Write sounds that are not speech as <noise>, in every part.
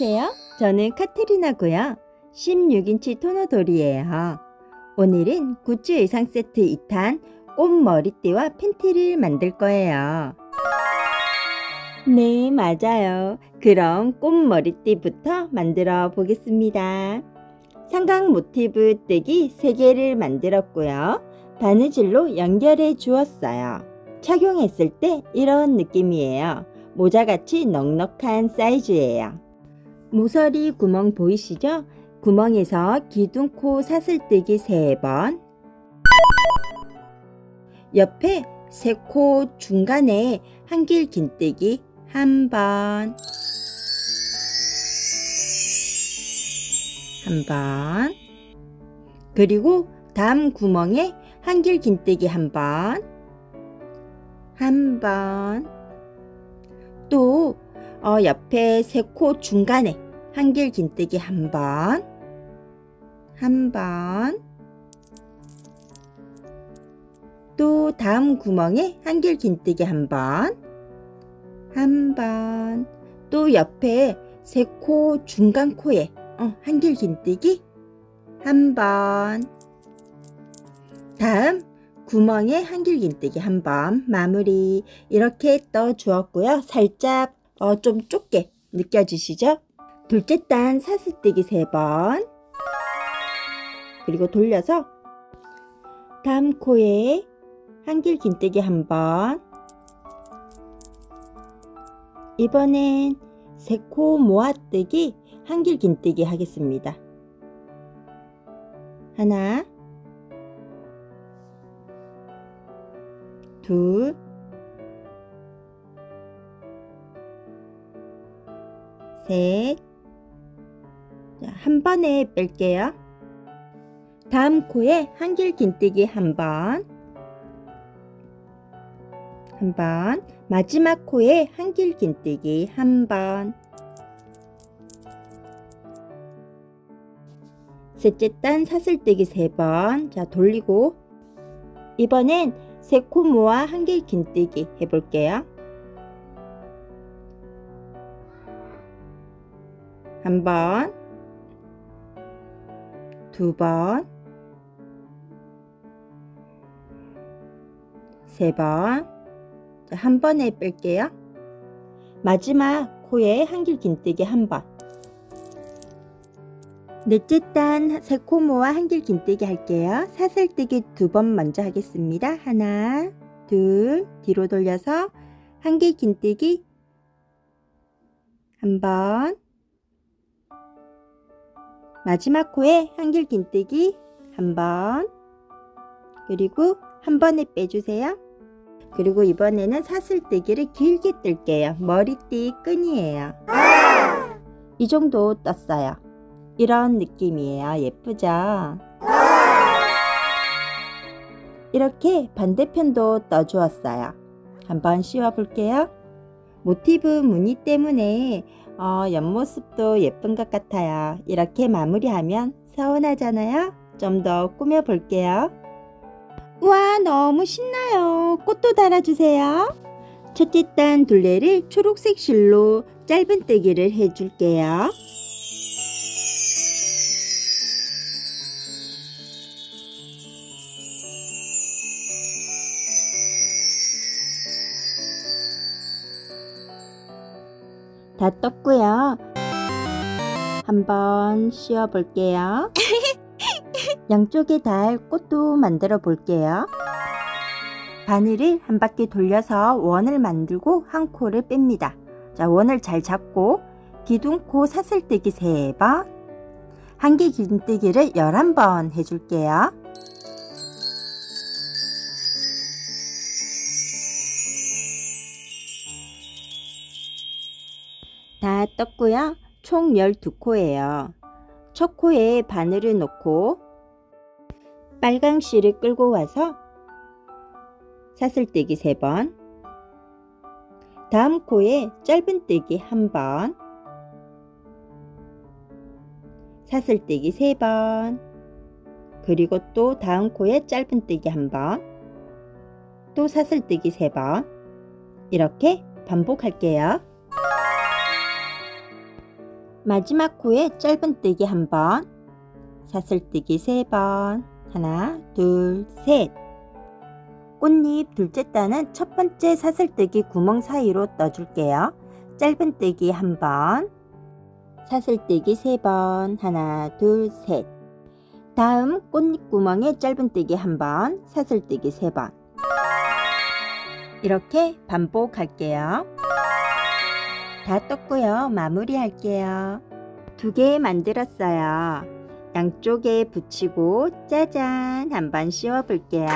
안녕하세요. 저는 카트리나고요. 16인치 토너돌이에요. 오늘은 굿즈 의상 세트 2탄 꽃 머리띠와 팬티를 만들 거예요. 네, 맞아요. 그럼 꽃 머리띠부터 만들어 보겠습니다. 삼각 모티브 뜨기 3개를 만들었고요. 바느질로 연결해 주었어요. 착용했을 때 이런 느낌이에요. 모자같이 넉넉한 사이즈예요. 모서리 구멍 보이시죠? 구멍에서 기둥코 사슬뜨기 3번. 옆에 세 코 중간에 한길 긴뜨기 한 번, 한 번, 그리고 다음 구멍에 한길 긴뜨기 한 번, 한 번, 또 어, 옆에 세 코 중간에 한길 긴뜨기 한 번, 한 번, 또 다음 구멍에 한길 긴뜨기 한 번, 한 번, 또 옆에 세 코 중간 코에 어, 한길 긴뜨기 한 번, 다음 구멍에 한길 긴뜨기 한 번. 마무리. 이렇게 떠 주었고요. 살짝 어, 좀 좁게 느껴지시죠? 둘째 단 사슬뜨기 세번 그리고 돌려서 다음 코에 한길 긴뜨기 한번 이번엔 세 코 모아뜨기 한길 긴뜨기 하겠습니다. 하나 둘, 셋, 자, 한 번에 뺄게요. 다음 코에 한길 긴뜨기 한 번, 한 번, 마지막 코에 한길 긴뜨기 한 번, 셋째 단 사슬뜨기 세 번, 자 돌리고. 이번엔 세 코 모아 한길 긴뜨기 해볼게요. 한 번, 두 번, 세 번, 자, 한 번에 뺄게요. 마지막 코에 한길 긴뜨기 한 번. 넷째 단 세 코 모아 한길 긴뜨기 할게요. 사슬뜨기 두 번 먼저 하겠습니다. 하나, 둘, 뒤로 돌려서 한길 긴뜨기 한 번, 마지막 코에 한길 긴뜨기 한 번, 그리고 한 번에 빼주세요. 그리고 이번에는 사슬뜨기를 길게 뜰게요. 머리띠 끈이에요. 이 정도 떴어요. 이런 느낌이에요. 예쁘죠? 이렇게 반대편도 떠주었어요. 한번 씌워 볼게요. 모티브 무늬 때문에 어, 옆모습도 예쁜 것 같아요. 이렇게 마무리하면 서운하잖아요. 좀 더 꾸며 볼게요. 와, 너무 신나요. 꽃도 달아주세요. 첫째 단 둘레를 초록색 실로 짧은 뜨기를 해줄게요. 다 떴고요. 한번 씌워 볼게요. <laughs> 양쪽에 달 꽃도 만들어 볼게요. 바늘을 한 바퀴 돌려서 원을 만들고 한 코를 뺍니다. 자, 원을 잘 잡고 기둥코 사슬뜨기 3번, 한개 긴뜨기를 11번 해줄게요. 다 떴고요. 총 12코예요. 첫 코에 바늘을 넣고 빨강 실을 끌고 와서 사슬뜨기 3번 다음 코에 짧은뜨기 1번 사슬뜨기 3번 그리고 또 다음 코에 짧은뜨기 1번 또 사슬뜨기 3번 이렇게 반복할게요. 마지막 코에 짧은뜨기 한 번, 사슬뜨기 세 번, 하나, 둘, 셋. 꽃잎 둘째 단은 첫 번째 사슬뜨기 구멍 사이로 떠줄게요. 짧은뜨기 한 번, 사슬뜨기 세 번, 하나, 둘, 셋. 다음 꽃잎 구멍에 짧은뜨기 한 번, 사슬뜨기 세 번. 이렇게 반복할게요. 다 떴고요. 마무리할게요. 두 개 만들었어요. 양쪽에 붙이고 짜잔 한번 씌워 볼게요.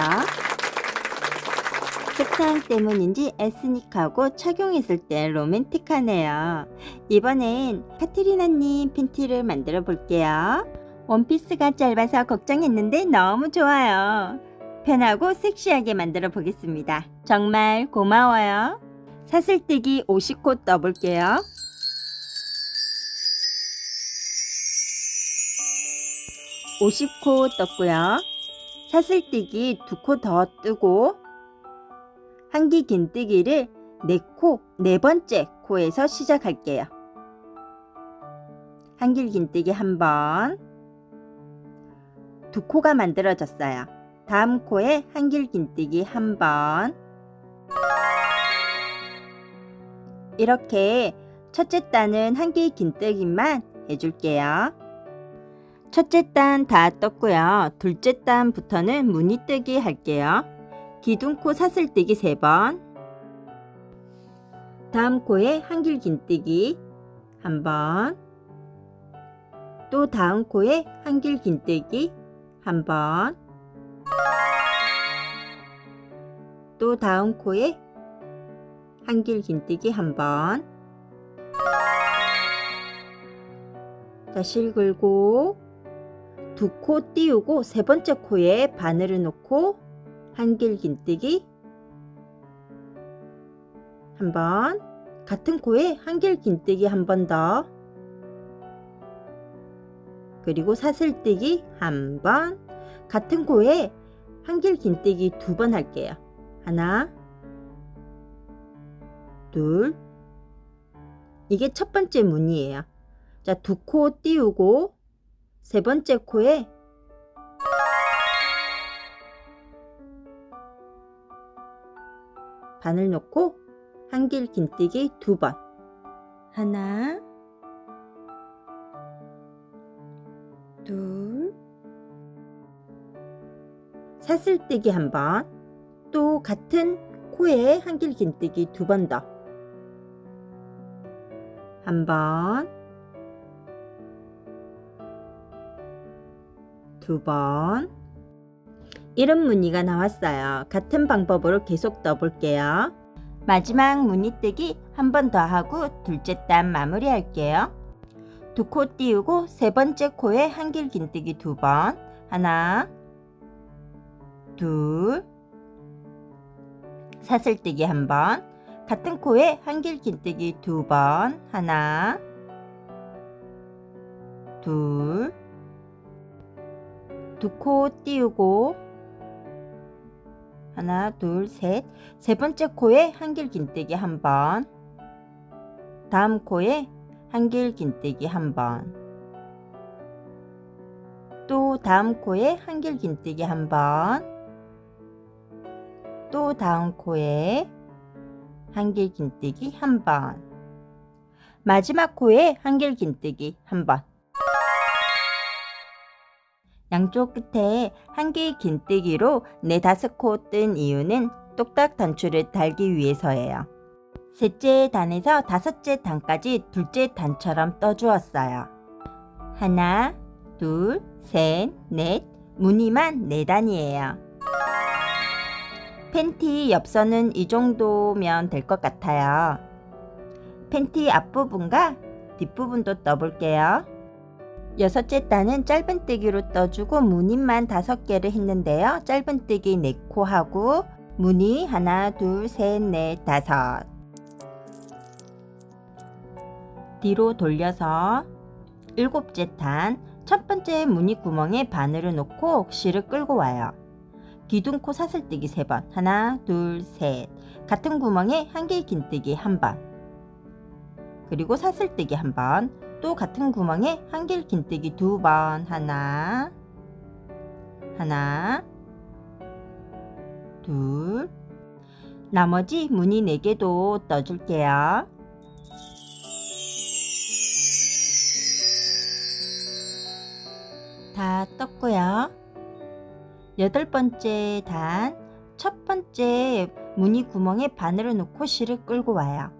색상 때문인지 에스닉하고 착용했을 때 로맨틱하네요. 이번엔 카트리나님 팬티를 만들어 볼게요. 원피스가 짧아서 걱정했는데 너무 좋아요. 편하고 섹시하게 만들어 보겠습니다. 정말 고마워요. 사슬뜨기 50코 떠볼게요. (50코) 떴고요 사슬뜨기 두 코 더 뜨고 한기 긴뜨기를 네 코, 네 번째 코에서 시작할게요. 한길 긴뜨기 한 번, 두 코가 만들어졌어요. 다음 코에 한길 긴뜨기 한 번, 이렇게 첫째 단은 한길 긴뜨기만 해줄게요. 첫째 단 다 떴고요. 둘째 단부터는 무늬뜨기 할게요. 기둥코 사슬뜨기 3번 다음 코에 한길 긴뜨기 한번 또 다음 코에 한길 긴뜨기 한번 또 다음 코에 한길 긴뜨기 한번. 자 실글고 두 코 띄우고 세 번째 코에 바늘을 놓고 한길 긴뜨기 한 번. 같은 코에 한길 긴뜨기 한 번 더. 그리고 사슬뜨기 한 번. 같은 코에 한길 긴뜨기 두 번 할게요. 하나 둘 이게 첫 번째 무늬예요 자 두 코 띄우고 세 번째 코에 바늘 놓고 한길 긴뜨기 두 번. 하나, 둘, 사슬뜨기 한 번. 또 같은 코에 한길 긴뜨기 두 번 더. 한 번, 두 번. 이런 무늬가 나왔어요. 같은 방법으로 계속 떠볼게요. 마지막 무늬뜨기 한 번 더 하고 둘째 단 마무리 할게요. 두 코 띄우고 세 번째 코에 한길 긴뜨기 두 번. 하나, 둘, 사슬뜨기 한 번. 같은 코에 한길 긴뜨기 두 번. 하나, 둘, 두 코 띄우고 하나, 둘, 셋. 세 번째 코에 한길 긴뜨기 한 번. 다음 코에 한길 긴뜨기 한 번. 또 다음 코에 한길 긴뜨기 한 번. 또 다음 코에 한길 긴뜨기 한 번. 마지막 코에 한길 긴뜨기 한 번. 양쪽 끝에 한 개의 긴뜨기로 네 다섯 코 뜬 이유는 똑딱 단추를 달기 위해서예요. 셋째 단에서 다섯째 단까지 둘째 단처럼 떠주었어요. 하나, 둘, 셋, 넷, 무늬만 네 단이에요. 팬티 옆선은 이 정도면 될 것 같아요. 팬티 앞부분과 뒷부분도 떠볼게요. 여섯째 단은 짧은뜨기로 떠주고 무늬만 다섯 개를 했는데요. 짧은뜨기 4코 하고 무늬 하나, 둘, 셋, 넷, 다섯. 뒤로 돌려서 일곱째 단, 첫 번째 무늬 구멍에 바늘을 놓고 실을 끌고 와요. 기둥코 사슬뜨기 3번. 하나, 둘, 셋. 같은 구멍에 한 개의 긴뜨기 한 번. 그리고 사슬뜨기 한 번. 또 같은 구멍에 한길 긴뜨기 두 번 하나 하나 둘 나머지 무늬 4개도 떠줄게요. 다 떴고요. 여덟 번째 단, 첫 번째 무늬 구멍에 바늘을 넣고 실을 끌고 와요.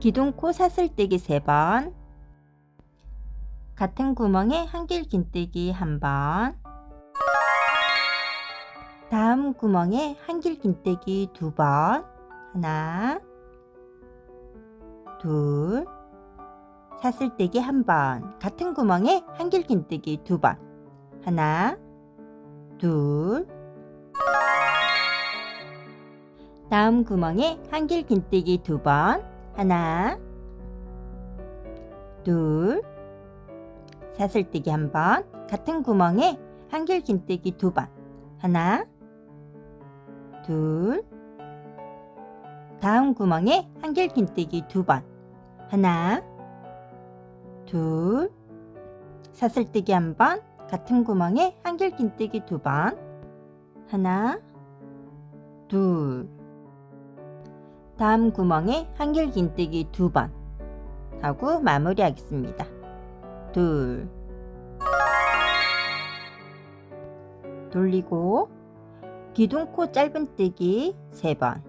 기둥코 사슬뜨기 3번, 같은 구멍에 한길 긴뜨기 1번, 다음 구멍에 한길 긴뜨기 2번, 하나, 둘, 사슬뜨기 1번, 같은 구멍에 한길 긴뜨기 2번, 하나, 둘, 다음 구멍에 한길 긴뜨기 2번, 하나, 둘, 사슬뜨기 한 번, 같은 구멍에 한길 긴뜨기 두 번, 하나, 둘, 다음 구멍에 한길 긴뜨기 두 번, 하나, 둘, 사슬뜨기 한 번, 같은 구멍에 한길 긴뜨기 두 번, 하나, 둘, 다음 구멍에 한길 긴뜨기 두 번. 하고 마무리하겠습니다. 둘. 돌리고 기둥코 짧은뜨기 세 번.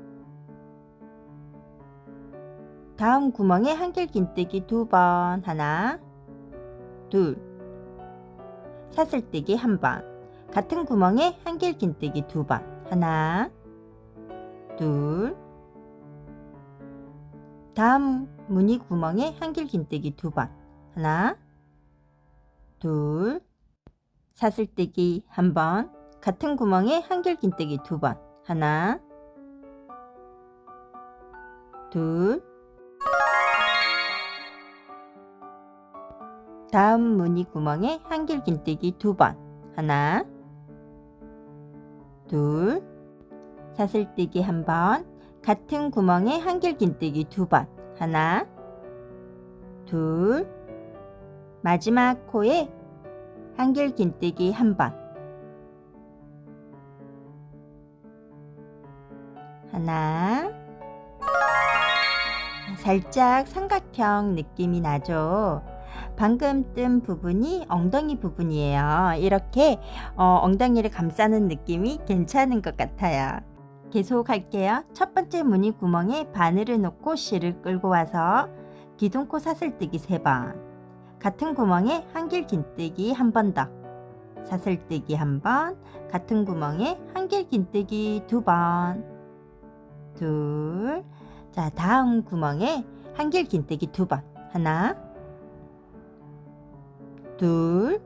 다음 구멍에 한길 긴뜨기 두 번. 하나 둘 사슬뜨기 한번 같은 구멍에 한길 긴뜨기 두 번 하나 둘 다음 무늬 구멍에 한길 긴뜨기 두 번. 하나, 둘, 사슬뜨기 한 번. 같은 구멍에 한길 긴뜨기 두 번. 하나, 둘. 다음 무늬 구멍에 한길 긴뜨기 두 번. 하나, 둘, 사슬뜨기 한 번. 같은 구멍에 한길 긴뜨기 두 번. 하나, 둘, 마지막 코에 한길 긴뜨기 한 번. 하나, 살짝 삼각형 느낌이 나죠? 방금 뜬 부분이 엉덩이 부분이에요. 이렇게 어, 엉덩이를 감싸는 느낌이 괜찮은 것 같아요. 계속 할게요. 첫 번째 무늬 구멍에 바늘을 넣고 실을 끌고 와서 기둥코 사슬뜨기 3번 같은 구멍에 한길 긴뜨기 한 번 더 사슬뜨기 한번 같은 구멍에 한길 긴뜨기 두번둘자 다음 구멍에 한길 긴뜨기 두 번 하나 둘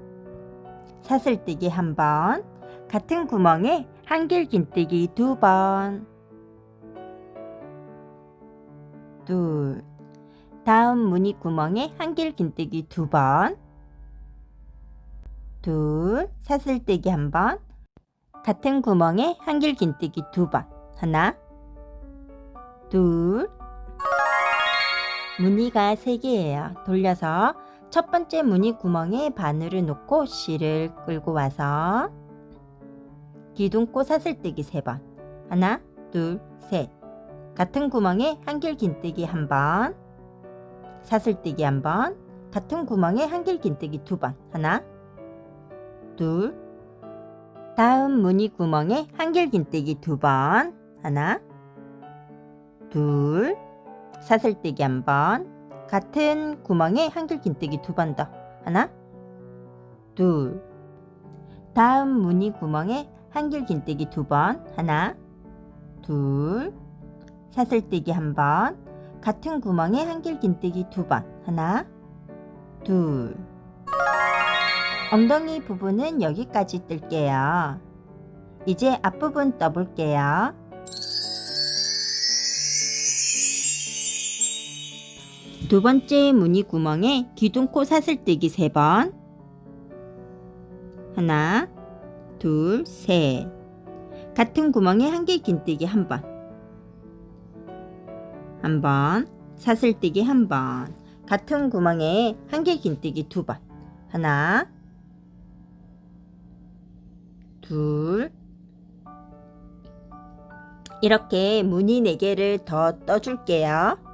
사슬뜨기 한 번 같은 구멍에 한길 긴뜨기 두 번, 둘, 다음 무늬 구멍에 한길 긴뜨기 두 번, 둘, 사슬뜨기 한 번, 같은 구멍에 한길 긴뜨기 두 번, 하나, 둘, 무늬가 세 개예요. 돌려서 첫 번째 무늬 구멍에 바늘을 놓고 실을 끌고 와서 기둥코 사슬뜨기 3번. 하나 둘셋. 같은 구멍에 한길 긴뜨기 한번. 사슬뜨기 한번. 같은 구멍에 한길 긴뜨기 두 번. 하나 둘. 다음 무늬 구멍에 한길 긴뜨기 두 번. 하나 둘. 사슬뜨기 한번 같은 구멍에 한길 긴뜨기 두 번 더 하나 둘 다음 무늬 구멍에 한길 긴뜨기 두 번, 하나, 둘, 사슬뜨기 한 번, 같은 구멍에 한길 긴뜨기 두 번, 하나, 둘. 엉덩이 부분은 여기까지 뜰게요. 이제 앞부분 떠볼게요. 두 번째 무늬 구멍에 기둥코 사슬뜨기 세 번, 하나, 둘, 셋. 같은 구멍에 한길 긴뜨기 한 번. 한 번. 사슬뜨기 한 번. 같은 구멍에 한길 긴뜨기 두 번. 하나, 둘. 이렇게 무늬 4개를 더 떠줄게요.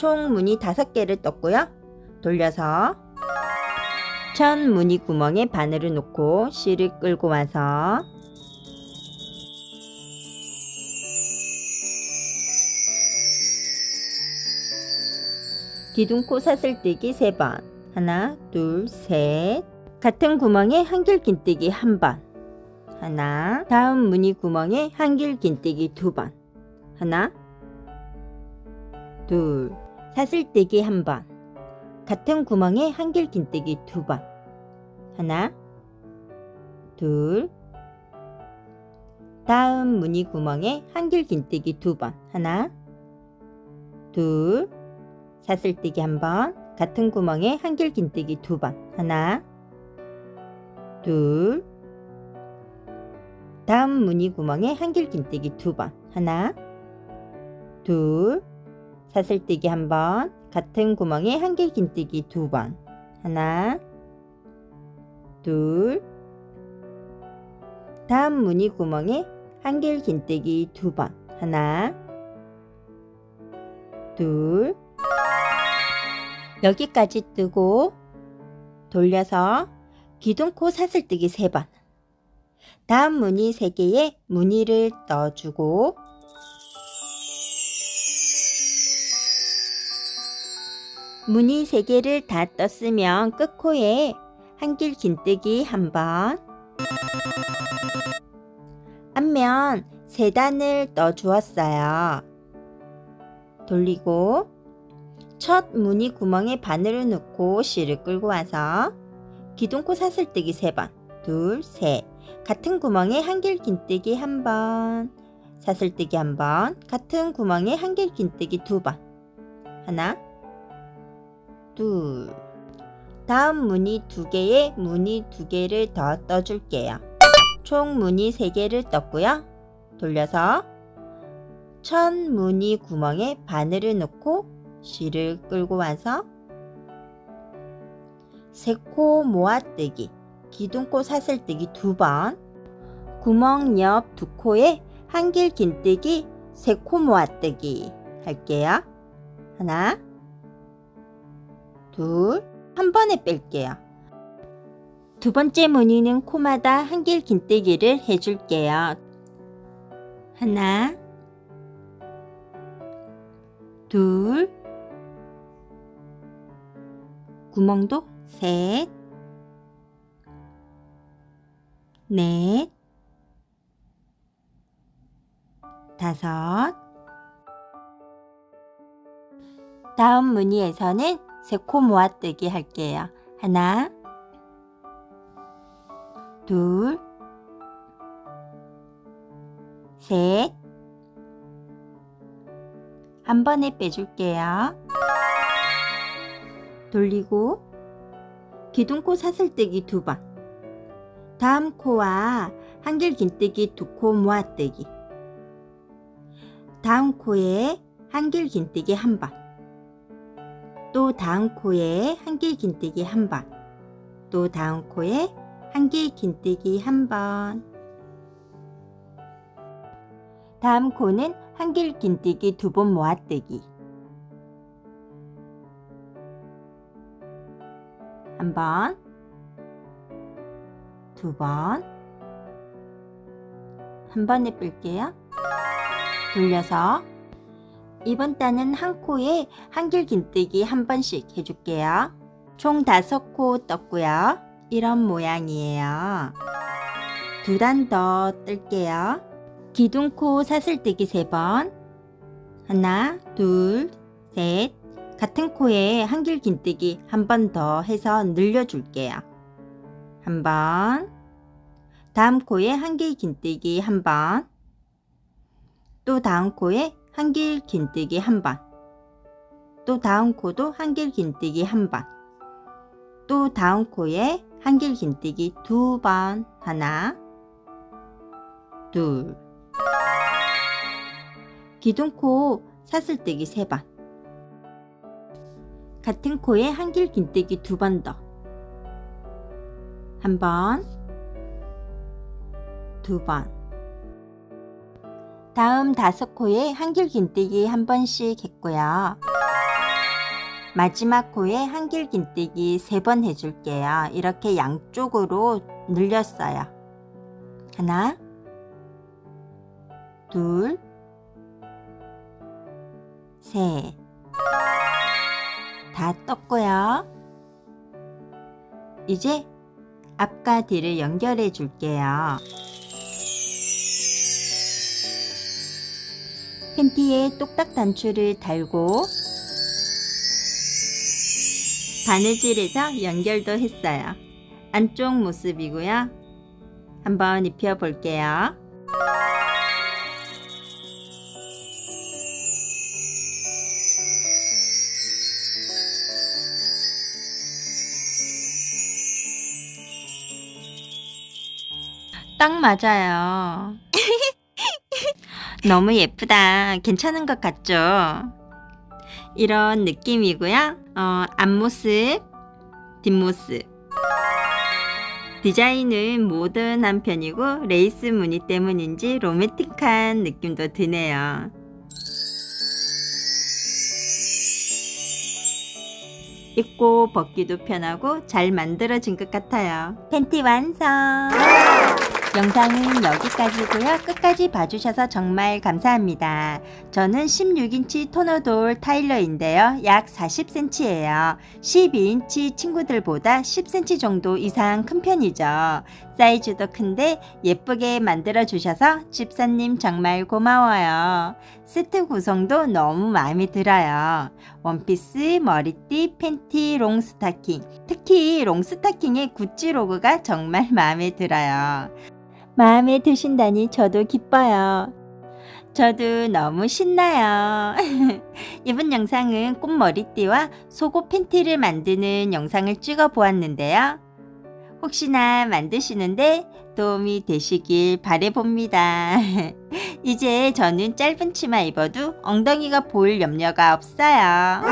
총 무늬 5개를 떴고요. 돌려서 첫 무늬 구멍에 바늘을 놓고 실을 끌고 와서 기둥코 사슬뜨기 3번. 하나 둘셋. 같은 구멍에 한길 긴뜨기 한 번. 하나 다음 무늬 구멍에 한길 긴뜨기 두 번. 하나 둘 사슬뜨기 한번 같은 구멍에 한길 긴뜨기 두 번. 하나 둘. 다음 무늬 구멍에 한길 긴뜨기 두 번. 하나 둘. 사슬뜨기 한번 같은 구멍에 한길 긴뜨기 두 번. 하나 둘. 다음 무늬 구멍에 한길 긴뜨기 두 번. 하나 둘 사슬뜨기 한번 같은 구멍에 한길 긴뜨기 두 번. 하나 둘. 다음 무늬 구멍에 한 길 긴뜨기 두 번. 하나 둘. 여기까지 뜨고 돌려서 기둥코 사슬뜨기 3번. 다음 무늬 3개에 무늬를 넣어주고 무늬 3개를 다 떴으면 끝코에 한길 긴뜨기 한번. 앞면 3단을 넣어 주었어요. 돌리고 첫 무늬 구멍에 바늘을 넣고 실을 끌고 와서 기둥코 사슬뜨기 3번 둘, 셋. 같은 구멍에 한길 긴뜨기 한번 사슬뜨기 한번 같은 구멍에 한길 긴뜨기 두번. 하나 둘. 다음 무늬 두 개에 무늬 두 개를 더 떠줄게요. 총 무늬 세 개를 떴고요. 돌려서 첫 무늬 구멍에 바늘을 넣고 실을 끌고 와서 세코 모아뜨기 기둥코 사슬뜨기 두 번 구멍 옆 두 코에 한길 긴뜨기 세코 모아뜨기 할게요. 하나 둘 한 번에 뺄게요 두 번째 무늬는 코마다 한 길 긴뜨기를 해줄게요 하나 둘 구멍도 셋, 넷, 다섯. 다음 무늬에서는 세 코 모아뜨기 할게요. 하나, 둘, 셋. 한 번에 빼줄게요. 돌리고 기둥코 사슬뜨기 두 번. 다음 코와 한길 긴뜨기 두 코 모아뜨기. 다음 코에 한길 긴뜨기 한 번. 또 다음 코에 한 길 긴뜨기 한 번. 또 다음 코에 한 길 긴뜨기 한 번. 다음 코는 한 길 긴뜨기 두 번 모아뜨기. 한 번, 두 번, 한 번에 뺄게요. 돌려서 이번 단은 한 코에 한길 긴뜨기 한 번씩 해줄게요. 총 다섯 코 떴고요. 이런 모양이에요. 두 단 더 뜰게요. 기둥코 사슬뜨기 세 번. 하나, 둘, 셋, 같은 코에 한길 긴뜨기 한 번 더 해서 늘려줄게요. 한 번, 다음 코에 한길 긴뜨기 한 번, 또 다음 코에 한길 긴뜨기 한 번, 또 다음 코도 한길 긴뜨기 한 번, 또 다음 코에 한길 긴뜨기 두 번, 하나, 둘, 기둥코 사슬뜨기 세 번, 같은 코에 한길 긴뜨기 두 번 더. 한 번, 두 번. 다음 다섯 코에 한길 긴뜨기 한 번씩 했고요. 마지막 코에 한길 긴뜨기 세 번 해줄게요. 이렇게 양쪽으로 늘렸어요. 하나, 둘, 셋. 다 떴고요. 이제 앞과 뒤를 연결해 줄게요. 팬티에 똑딱 단추를 달고 바느질해서 연결도 했어요. 안쪽 모습이고요. 한번 입혀 볼게요. 딱 맞아요. 너무 예쁘다. 괜찮은 것 같죠? 이런 느낌이고요. 어, 앞모습, 뒷모습. 디자인은 모던한 편이고 레이스 무늬 때문인지 로맨틱한 느낌도 드네요. 입고 벗기도 편하고 잘 만들어진 것 같아요. 팬티 완성! 영상은 여기까지고요. 끝까지 봐주셔서 정말 감사합니다. 저는 16인치 토너돌 타일러인데요. 약 40cm예요. 12인치 친구들보다 10cm 정도 이상 큰 편이죠. 사이즈도 큰데 예쁘게 만들어 주셔서 집사님 정말 고마워요. 세트 구성도 너무 마음에 들어요. 원피스, 머리띠, 팬티, 롱 스타킹. 특히 롱 스타킹의 구찌 로고가 정말 마음에 들어요. 마음에 드신다니 저도 기뻐요. 저도 너무 신나요. <laughs> 이번 영상은 꽃머리띠와 속옷 팬티를 만드는 영상을 찍어 보았는데요. 혹시나 만드시는데 도움이 되시길 바래봅니다. <laughs> 이제 저는 짧은 치마 입어도 엉덩이가 보일 염려가 없어요.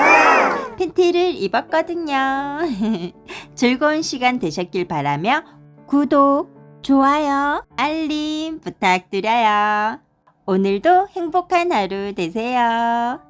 팬티를 입었거든요. <laughs> 즐거운 시간 되셨길 바라며 구독, 좋아요, 알림 부탁드려요. 오늘도 행복한 하루 되세요.